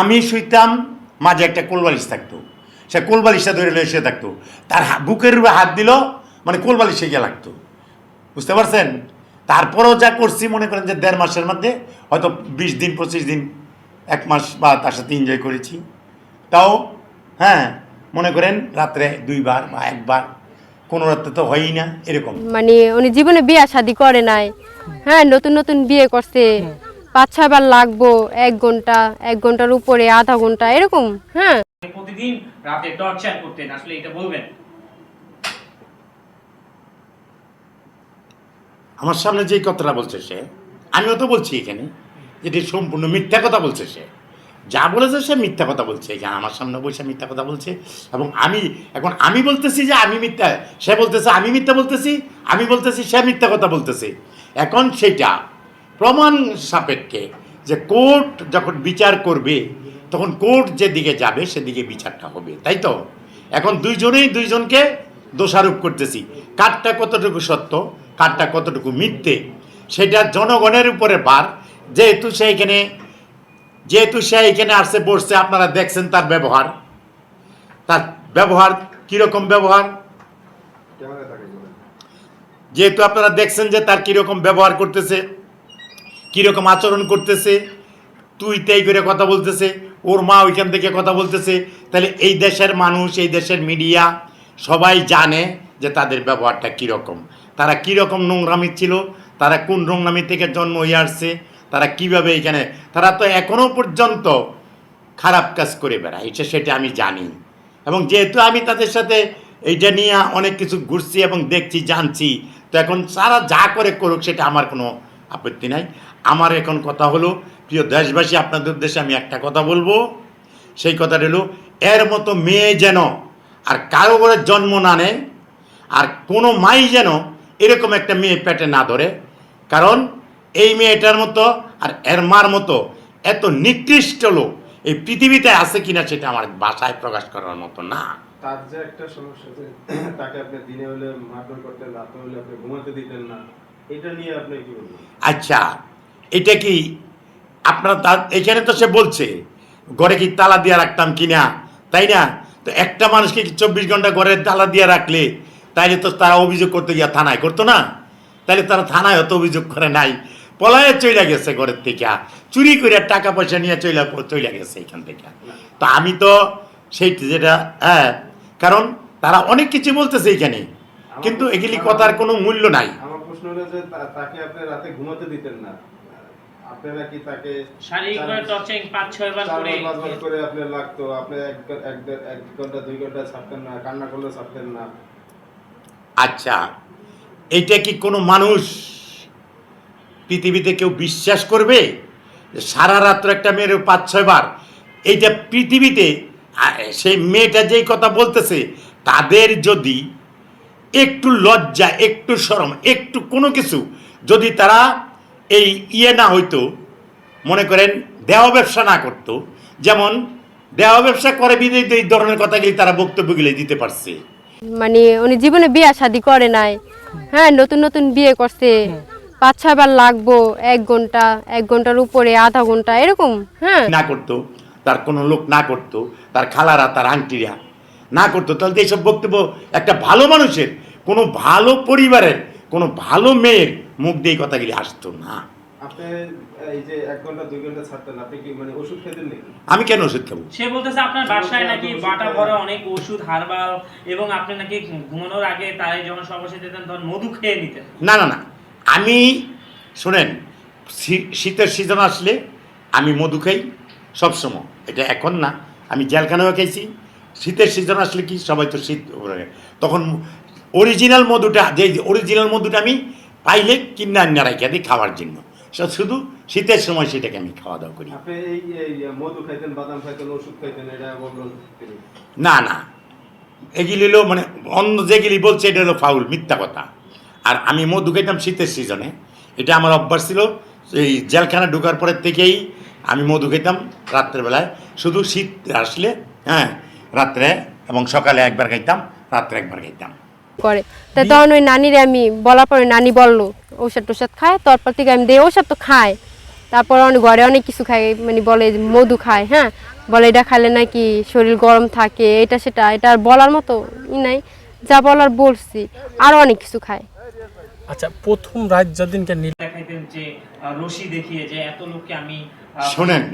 আমি শুইতাম মাঝে একটা কোলবালিশ থাকতো। সে কোলবালিশটা ধরে লয়ে শুয়ে থাকতো। তার বুকের উপরে হাত দিল মানে কোলবালিশে গিয়ে লাগতো। বুঝতে পারছেন? তারপরেও যা করছি মনে করেন যে দেড় মাসের মধ্যে হয়তো বিশ দিন পঁচিশ দিন এক মাস বা তার সাথে এনজয় করেছি। তাও হ্যাঁ মনে করেন রাত্রে দুইবার বা একবার কোনো রাত্রে তো হয়ই না এরকম। মানে উনি জীবনে বিয়ে শাদি করে নাই। হ্যাঁ নতুন নতুন বিয়ে করছে। পাঁচ ছয়বার লাগবো এক ঘণ্টা এক ঘণ্টার উপরে আধা ঘণ্টা এরকম হ্যাঁ। প্রতিদিন রাতে টর্চার করতেন আসলে এটা বলবেন? আমার সামনে যেই কথাটা বলছে সে আমিও তো বলছি এখানে যেটি সম্পূর্ণ মিথ্যা কথা বলছে সে। যা বলেছে সে মিথ্যা কথা বলছে এখানে আমার সামনে বসে মিথ্যা কথা বলছে এবং আমি এখন আমি বলতেছি যে আমি মিথ্যা সে বলতেছে আমি মিথ্যা বলতেছি আমি বলতেছি সে মিথ্যা কথা বলতেছে। এখন সেটা প্রমাণ সাপেক্ষে যে কোর্ট যখন বিচার করবে তখন কোর্ট যেদিকে যাবে সেদিকে বিচারটা হবে তাই তো? এখন দুইজনেই দুইজনকে দোষারোপ করতেছি। কারটা কতটুকু সত্য কারটা কতটুকু মিথ্যে সেটা জনগণের উপরে বার। যেহেতু সে এখানে যেহেতু সে এখানে আসছে বসছে আপনারা দেখছেন তার ব্যবহার। তার ব্যবহার কীরকম ব্যবহার? যেহেতু আপনারা দেখছেন যে তার কীরকম ব্যবহার করতেছে। কীরকম আচরণ করতেছে? তুই তাই করে কথা বলতেছে, ওর মা ওইখান থেকে কথা বলতেছে। তাহলে এই দেশের মানুষ, এই দেশের মিডিয়া সবাই জানে যে তাদের ব্যবহারটা কীরকম। তারা কীরকম নোংরামি ছিল, তারা কোন নোংরামি থেকে জন্ম হয়ে আসছে, তারা কীভাবে এখানে তারা তো এখনও পর্যন্ত খারাপ কাজ করে বেড়ায় এটা সেটা আমি জানি। এবং যেহেতু আমি তাদের সাথে এইটা নিয়ে অনেক কিছু ঘুরছি এবং দেখছি, জানছি, তো এখন সারা যা করে করুক, সেটা আমার কোনো আপত্তি নাই। আমার এখন কথা হলো প্রিয় দেশবাসী আপনাদের উদ্দেশ্যে আমি একটা কথা বলব। সেই কথাটা হলো এর মতো মেয়ে যেন আর কারও করে জন্ম না নেয় আর কোনো মাই যেন এরকম একটা মেয়ে পেটে না ধরে। কারণ এই মেয়েটার মতো আর এর মার মতো এত নিকৃষ্ট লোক এই পৃথিবীতে আছে কিনা সেটা আমার বাসায় প্রকাশ করার মতো না। তার যে একটা সমস্যা যে তাকে আপনি দিনে হলে মারধর করতেন রাতে হলে আপনি ঘুমাতে দিতেন না এটা নিয়ে আপনি কি বলবেন? আচ্ছা এটা কি আপনার তার এখানে তো সে বলছে ঘরে কি তালা দিয়ে রাখতাম কিনা? তাই না? তো একটা মানুষকে কি চব্বিশ ঘণ্টা ঘরে তালা দিয়ে রাখলে তাইলে তো তারা অভিযোগ করতে গিয়া থানায় করতো না? তাহলে তারা থানায় অত অভিযোগ করে নাই। পলায়ে চলে গেছে ঘরের থেকে। চুরি করে টাকা পয়সা নিয়ে চলে চলে গেছে এখান থেকে। তো আমি তো সেই যেটা হ্যাঁ কারণ তারা অনেক কিছু বলতেছে এখানে। কিন্তু এগুলি কথার কোনো মূল্য নাই। আমার প্রশ্ন হলো যে তাকে আপনি রাতে ঘুমাতে দিতেন না। আপনারা কি তাকে শারীরিকভাবে টর্চারিং পাঁচ ছয় বার করে পাঁচবার করে আপনি লাগতো। আপনি এক এক এক ঘণ্টা দুই ঘণ্টা ছাড়তেন না কান্না করলে ছাড়তেন না। আচ্ছা এইটা কি কোনো মানুষ পৃথিবীতে কেউ বিশ্বাস করবে যে সারা রাত্র একটা মেয়ের পাঁচ ছয়বার এইটা পৃথিবীতে সেই মেয়েটা যেই কথা বলতেছে তাদের যদি একটু লজ্জা একটু শরম একটু কোনো কিছু যদি তারা এই ইয়ে না হইতো মনে করেন দেহ ব্যবসা না করতো। যেমন দেহ ব্যবসা করে বিদেই এই ধরনের কথাগুলি তারা বক্তব্যগুলি দিতে পারছে। মানে উনি জীবনে বিয়ে শাদি করে নাই। হ্যাঁ নতুন নতুন বিয়ে করছে। পাঁচ ছয়বার লাগবো এক ঘণ্টা এক ঘণ্টার উপরে আধা ঘণ্টা এরকম হ্যাঁ। না করতো তার কোনো লোক না করতো তার খালারা তার আংটিরা না করতো। তাহলে এইসব বক্তব্য একটা ভালো মানুষের কোনো ভালো পরিবারের কোনো ভালো মেয়ের মুখ দিয়ে কথাগুলি আসতো না। আপনি এই যে এক ঘণ্টা দুই ঘণ্টা ছাড়তেন কি মানে ওষুধ খেতেন আমি কেন ওষুধ খাব? সে বলতেছে আপনার বাসায় নাকি বাটা ভরা অনেক ওষুধ হারবাল এবং আপনি নাকি ঘুমানোর আগে তারাই যখন সর্বশেষ দিতেন তখন মধু খেয়ে নিতেন। না না না। আমি শোনেন শীতের সিজন আসলে আমি মধু খাই সবসময়। এটা এখন না। আমি জেলখানাও খাইছি শীতের সিজন আসলে কি? সবাই তো শীত তখন অরিজিনাল মধুটা যে অরিজিনাল মধুটা আমি পাইলে কিনা আন্না রাখিয়া দিই খাওয়ার জন্য। শুধু শীতের সময় সেটাকে আমি খাওয়া দাওয়া করি। না না। এগুলি হলো মানে অন্য যেগুলি বলছে এটা হলো ফাউল মিথ্যা কথা। আর আমি মধু খাইতাম শীতের সিজনে এটা আমার অভ্যাস ছিল এই জেলখানা ঢোকার পরের থেকেই আমি মধু খেতাম রাত্রেবেলায় শুধু শীত আসলে হ্যাঁ রাত্রে এবং সকালে একবার খাইতাম রাত্রে একবার খাইতাম। করে। তা তখন ওই নানিরে আমি বলার পরে নানি বলল ঔষধ টোষাধ খায় তারপর থেকে আমি দিয়ে ঔষধ তো খায়। তারপর অনেক ঘরে অনেক কিছু খায় মানে বলে মধু খায় হ্যাঁ? বলে এটা খাইলে নাকি শরীর গরম থাকে এটা সেটা এটা আর বলার মতো ই নাই যা বলার বলছি আরও অনেক কিছু খায়। আচ্ছা প্রথম রাত যেদিনকে নীল দেখাইতেন যে রশি দেখিয়ে যে এত লোককে আমি শোনেন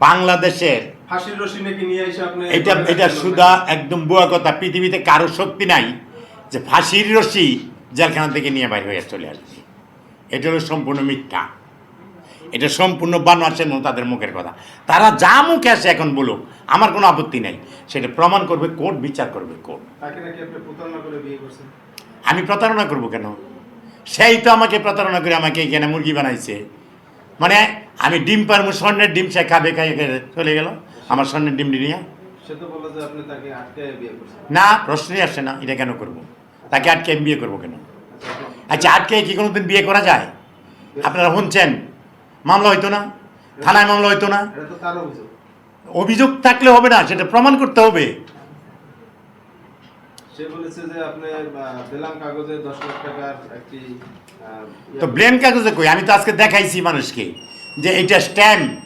বাংলাদেশের ফাঁসির রশি নাকি নিয়ে এসে আপনি এটা এটা সুদা একদম বুয়া কথা পৃথিবীতে কারও শক্তি নাই। যে ফাঁসির রশি জেলখানা থেকে নিয়ে বাইর হয়ে চলে আসছে। এটা হলো সম্পূর্ণ মিথ্যা। এটা সম্পূর্ণ বানোয়াসের মতো তাদের মুখের কথা। তারা যা মুখে আসে এখন বলুক আমার কোনো আপত্তি নাই। সেটা প্রমাণ করবে কোর্ট বিচার করবে কোর্ট। আমি প্রতারণা করব কেন? সেই তো আমাকে প্রতারণা করে আমাকে এখানে মুরগি বানাইছে। মানে আমি ডিম পারব স্বর্ণের ডিম সে খাবে খাই খেয়ে চলে গেল। আমার স্বর্ণের ডিম নিয়ে। না প্রশ্নই আসে না এটা কেন করব? তাকে আটকে আমি বিয়ে করব কেন? আচ্ছা আটকে কি কোনো দিন বিয়ে করা যায়? আপনারা শুনছেন? মামলা হইতো না। থানায় মামলা হইতো না। অভিযোগ। থাকলে হবে না সেটা প্রমাণ করতে হবে। তো ব্লেন কাগজে কই? আমি তো আজকে দেখাইছি মানুষকে যে এটা স্ট্যাম্প।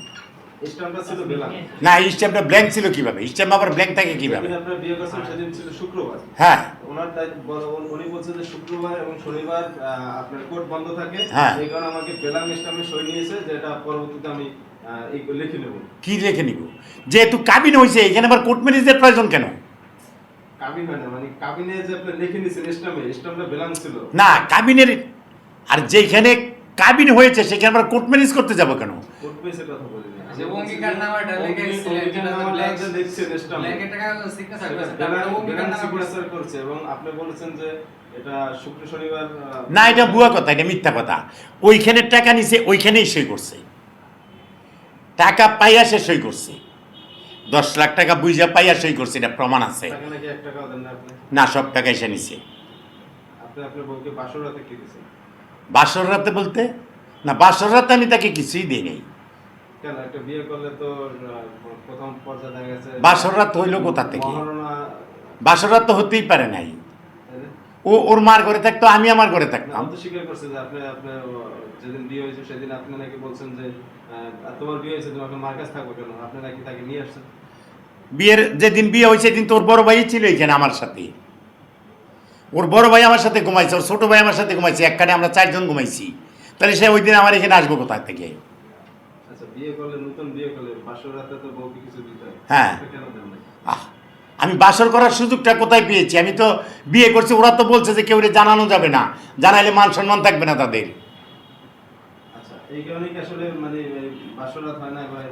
না স্ট্যাম্পটা ব্ল্যাঙ্ক ছিল কীভাবে? স্ট্যাম্প আবার ব্ল্যাঙ্ক থাকে কীভাবে? ছিল শুক্রবার। হ্যাঁ। ওনার উনি বলছে যে শুক্রবার এবং শনিবার আপনার কোর্ট বন্ধ থাকে। হ্যাঁ। এই কারণে আমাকে বেলাম ইসলামে সই নিয়েছে যেটা পরবর্তীতে আমি লিখে নেব। কি রেখে নিব? যেহেতু কাবিন হয়েছে এখানে আবার কোর্ট ম্যারেজের প্রয়োজন কেন? না মানে লিখে না কাবিনের আর যেখানে কাবিন হয়েছে সেখানে আবার কোর্ট ম্যারেজ করতে যাব কেন? কোর্ট পেয়েছে কথা বলিনি। যে লিখে করেছে। এবং আপনি বলেছেন যে এটা শুক্র শনিবার না এটা ভুয়া কথা এটা মিথ্যা কথা। ওইখানে টাকা নিছে ওইখানেই সই করছে। টাকা পাইয়া সে সই করছে। দশ লাখ টাকা বুঝা পাইয়া সই করছে এটা প্রমাণ আছে। টাকা নাকি এক টাকাও দেন না সব টাকা এসে নিছে। আপনি বাসর রাতে কি দিয়েছেন বাসর রাতে বলতে? না বাসর রাতে আমি তাকে কিছুই দিই নাই। কেন? একটা বিয়ে করলে তো আহ, প্রথম পর্যায়ে দেখা গেছে বাসর রাত কোথা থেকে? মহারণা তো হতেই পারে নাই। ও ওর মার ঘরে থাকতো আমি আমার ঘরে থাকতাম। তো স্বীকার করছে যে আপনি আপনি যেদিন বিয়ে হয়েছে সেদিন আপনি নাকি বলছেন যে তোমার বিয়ে হয়েছে তুমি মার কাছে থাকব কেন? আপনি নাকি তাকে নিয়ে আসছেন? বিয়ের যেদিন বিয়ে হয়েছে সেদিন তোর বড় ভাই ছিল এখানে আমার সাথে। ওর বড় ভাই আমার সাথে ঘুমাইছে ওর ছোট ভাই আমার সাথে ঘুমাইছে একখানে আমরা চারজন ঘুমাইছি। তাহলে সে ওই দিন আমার এখানে আসব কোথা থেকে? হয়। আমি বাসর করার সুযোগটা কোথায় পেয়েছি? আমি তো বিয়ে করছি ওরা তো বলছে যে কেউ জানানো যাবে না। জানাইলে মান সম্মান থাকবে না তাদের। আচ্ছা মানে হয়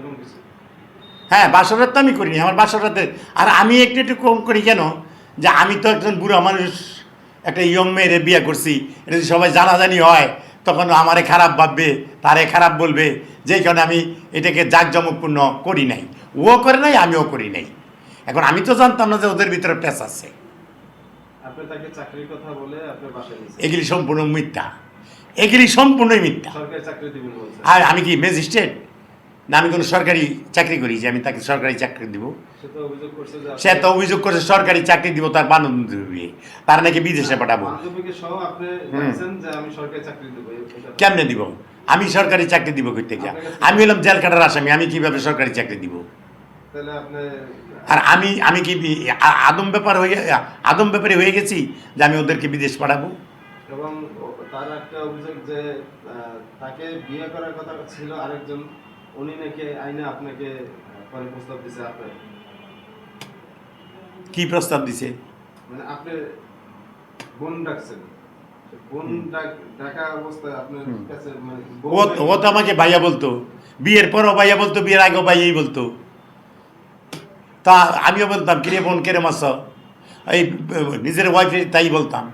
হ্যাঁ বাসরাত তো আমি করিনি আমার বাসরাতে আর আমি একটু একটু কম করি কেন? যে আমি তো একজন বুড়ো মানুষ একটা ইয়ং মেয়েরে বিয়ে করছি এটা যদি সবাই জানাজানি হয় তখন আমারে খারাপ ভাববে তারে খারাপ বলবে যেই কারণে আমি এটাকে জাঁকজমকপূর্ণ করি নাই। ও করে নাই আমিও করি নাই। এখন আমি তো জানতাম না যে ওদের ভিতরে পেশ আছে। এগুলি সম্পূর্ণ মিথ্যা। এগুলি সম্পূর্ণই মিথ্যা। আর আমি কি ম্যাজিস্ট্রেট না আমি কোনো সরকারি চাকরি করি যে আমি তাকে সরকারি চাকরি দিব। সে তো অভিযোগ করছে সরকারি চাকরি দিব তার বান্ধবী তার নাকি বিদেশে পাঠাবো। কেমনে দিব? আমি সরকারি চাকরি দিব কই থেকে? আমি হলাম জেল কাটার আসামি আমি কীভাবে সরকারি চাকরি দিব? আর আমি আমি কি আদম ব্যাপার হয়ে আদম ব্যাপারে হয়ে গেছি যে আমি ওদেরকে বিদেশ পাঠাবো? এবং তার একটা অভিযোগ যে তাকে বিয়ে করার কথা ছিল আরেকজন উনি নাকি আইনে আপনাকে পরে প্রস্তাব দিছে আপনার কি প্রস্তাব দিছে? মানে আপনি বোন ডাকছেন। মানে ও তো আমাকে ভাইয়া বলতো। বিয়ের পরও ভাইয়া বলতো বিয়ের আগেও ভাইয়াই বলতো। তা আমিও বলতাম কিরে বোন কেরে মাস এই নিজের ওয়াইফে তাই বলতাম।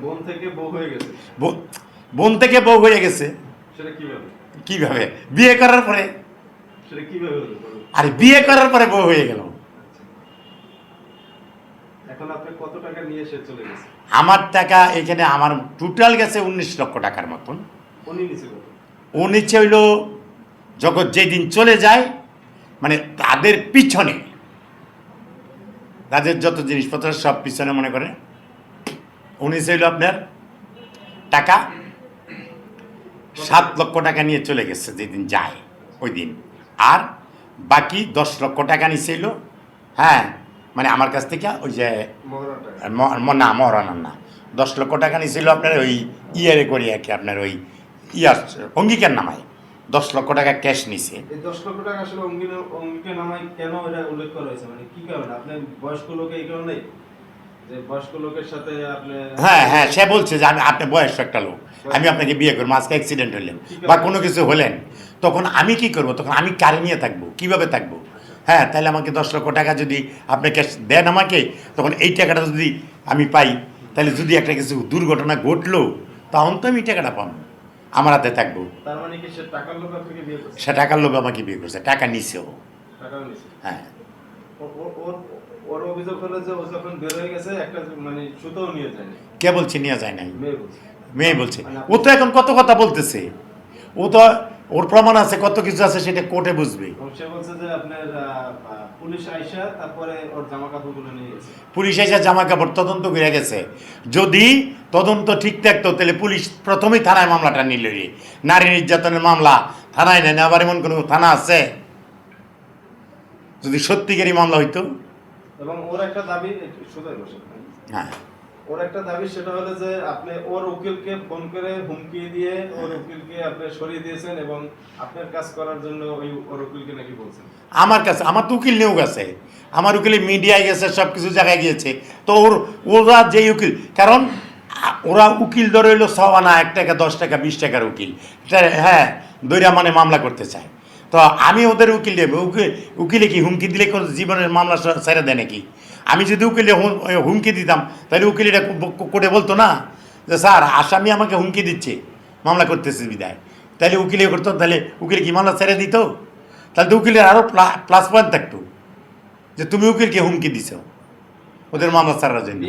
বোন থেকে বউ হয়ে গেছে। বোন- থেকে বউ হয়ে গেছে। কীভাবে? বিয়ে করার পরে সেটা কীভাবে হলো বলুন? আর বিয়ে করার পরে বউ হয়ে গেল। গেছে আমার টাকা এখানে আমার টোটাল গেছে উনিশ লক্ষ টাকার মতন। উনি হইল যখন যেদিন চলে যায় মানে তাদের পিছনে। তাদের যত জিনিসপত্র সব পিছনে মনে করে। উনিশ হইল আপনার টাকা। সাত লক্ষ টাকা নিয়ে চলে গেছে যেদিন যায় ওই দিন। আর বাকি দশ লক্ষ টাকা নিছিল। হ্যাঁ মানে আমার কাছ থেকে ওই যে না মহারানার না। দশ লক্ষ টাকা নিছিল আপনার ওই ইয়ারে করি আর কি আপনার ওই ইয়ার অঙ্গীকার নামায়। দশ লক্ষ টাকা ক্যাশ নিছে। দশ লক্ষ টাকা আসলে অঙ্গিন নামায় কেন এটা উল্লেখ করা হয়েছে? মানে কি কারণে? বয়স্ক লোক এই কারণে? হ্যাঁ হ্যাঁ সে বলছে যে আমি আপনি বয়স্ক একটা লোক। আমি আপনাকে বিয়ে করব আজকে অ্যাক্সিডেন্ট হলেন বা কোনো কিছু হলেন। তখন আমি কি করব? তখন আমি কারে নিয়ে থাকব? কীভাবে থাকব? হ্যাঁ তাহলে আমাকে দশ লক্ষ টাকা যদি আপনি ক্যাশ দেন আমাকে তখন এই টাকাটা যদি আমি পাই তাহলে যদি একটা কিছু দুর্ঘটনা ঘটলো তখন তো আমি টাকাটা পাবো। আমার হাতে থাকব। মানে সে টাকার লোক আমাকে বিয়ে করছে টাকা নিছেও হ্যাঁ। হয়ে মানে কে বলছে নিয়ে যায় নাই? মেয়ে বলছে। ও তো এখন কত কথা বলতেছে? ও তো ওর প্রমাণ আছে কত কিছু আছে সেটা কোর্টে বুঝবে। পুলিশ আইসা জামা নিয়ে কাপড় তদন্ত করে গেছে। যদি তদন্ত ঠিক থাকতো তাহলে পুলিশ প্রথমেই থানায় মামলাটা নিল রে। নারী নির্যাতনের মামলা থানায় নেন আবার এমন কোনো থানা আছে? যদি সত্যিকারই মামলা হইতো? এবং ওর একটা দাবি হ্যাঁ। ওর একটা দাবি সেটা হলো যে আপনি ওর উকিলকে ফোন করে হুমকি দিয়ে ওর উকিলকে আপনি সরিয়ে দিয়েছেন এবং আপনার কাজ করার জন্য ওই ওর উকিলকে নাকি বলছেন? আমার কাছে আমার তো উকিল নিয়েও গেছে আমার উকিলে মিডিয়ায় গেছে সব কিছু জায়গায় গিয়েছে। তো ওর ওরা যেই উকিল কারণ ওরা উকিল ধরে হইল সওয়ানা এক টাকা দশ টাকা বিশ টাকার উকিল। হ্যাঁ দৈরা মানে মামলা করতে চায়। তো আমি ওদের উকিল দেবো। উকিল কি হুমকি দিলে কোনো জীবনের মামলা স- ছেড়ে দেয় নাকি? আমি যদি উকিলে হুম- হুমকি দিতাম তাহলে উকিল এটা কো- কোর্টে বলতো না যে স্যার আসামি আমাকে হুমকি দিচ্ছে মামলা করতেছে বিদায়। তাহলে উকিলে করতো তাহলে উকিল কি মামলা ছেড়ে দিত? তাহলে তো উকিলের আরও প্লাস পয়েন্ট থাকতো যে তুমি উকিলকে হুমকি দিছ ওদের মামলা ছাড়ার জন্য।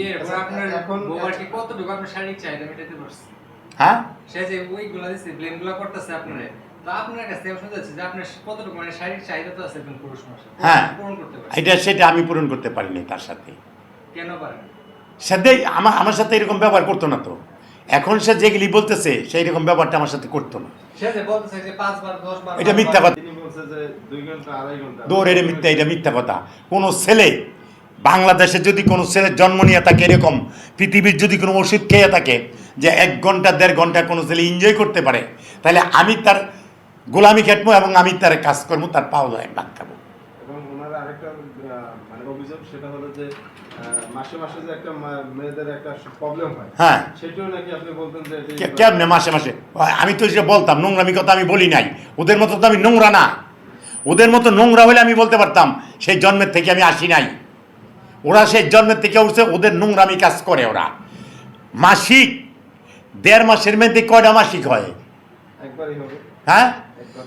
পারছে? হ্যাঁ? সে যে ওইগুলা দিচ্ছে ব্লেম করতেছে আপনারে মানে শারীরিক চাহিদা তো আছে একজন পুরুষ মানুষের। হ্যাঁ। পূরণ করতে পারছে এটা সেটা আমি পূরণ করতে পারিনি তার সাথে। কেন সাথে আমার আমার সাথে এরকম ব্যবহার করতো না তো। এখন সে যেগুলি বলতেছে সেই রকম ব্যবহারটা আমার সাথে করতো না। সে যে বলতেছে যে পাঁচবার দশ বার এটা মিথ্যা কথা। তিনি বলছে যে দুই ঘণ্টা আড়াই ঘণ্টা। দৌড়ের মিথ্যা এটা মিথ্যা কথা। কোনো ছেলে বাংলাদেশে যদি কোনো ছেলের জন্ম নিয়ে থাকে এরকম পৃথিবীর যদি কোনো ওষুধ খেয়ে থাকে যে এক ঘণ্টা দেড় ঘণ্টা কোনো ছেলে এনজয় করতে পারে তাহলে আমি তার গোলামি খেটবো এবং আমি তার কাজ করব তার পাও যায় ভাত খাব। এবং ওনার আরেকটা মানে অভিযোগ সেটা হলো যে মাসে মাসে যে একটা মেয়েদের একটা প্রবলেম হয় হ্যাঁ। সেটাও নাকি আপনি বলতেন যে কেমনে মাসে মাসে? আমি তো যেটা বলতাম নোংরামি কথা আমি বলি নাই। ওদের মতো তো আমি নোংরা না। ওদের মতো নোংরা হলে আমি বলতে পারতাম সেই জন্মের থেকে আমি আসি নাই। ওরা সেই জন্মের থেকে উঠছে ওদের নোংরামি কাজ করে ওরা। মাসিক দেড় মাসের মধ্যে কয়টা মাসিক হয়? হ্যাঁ?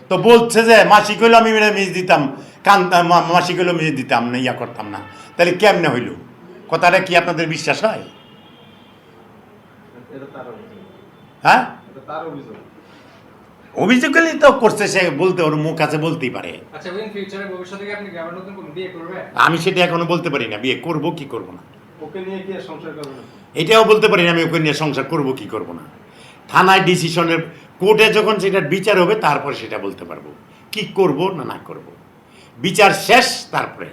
তো বলছে যে মাসিক হইল আমি মিস দিতাম। কান মা- মাসিক হইল মিস দিতাম না ইয়া করতাম না। তাহলে কেমনে হইল? কথাটা কি আপনাদের বিশ্বাস হয়? অভিযোগ। হ্যাঁ? অভিযোগ। করলেই তো করছে সে বলতে ওর মুখ আছে বলতেই পারে। আচ্ছা ইন ফিউচারে ভবিষ্যতে কি আপনি গ্রামের নতুন কোন বিয়ে করবে আমি সেটা এখনও বলতে পারি না বিয়ে করব কি করব না। ওকে নিয়ে কি আর সংসার করবেন? এটাও বলতে পারি না আমি ওকে নিয়ে সংসার করব কি করব না। থানায় ডিসিশনের কোর্টে যখন সেটার বিচার হবে, তারপরে সেটা বলতে পারব। কি করব না না করব? বিচার শেষ, তারপরে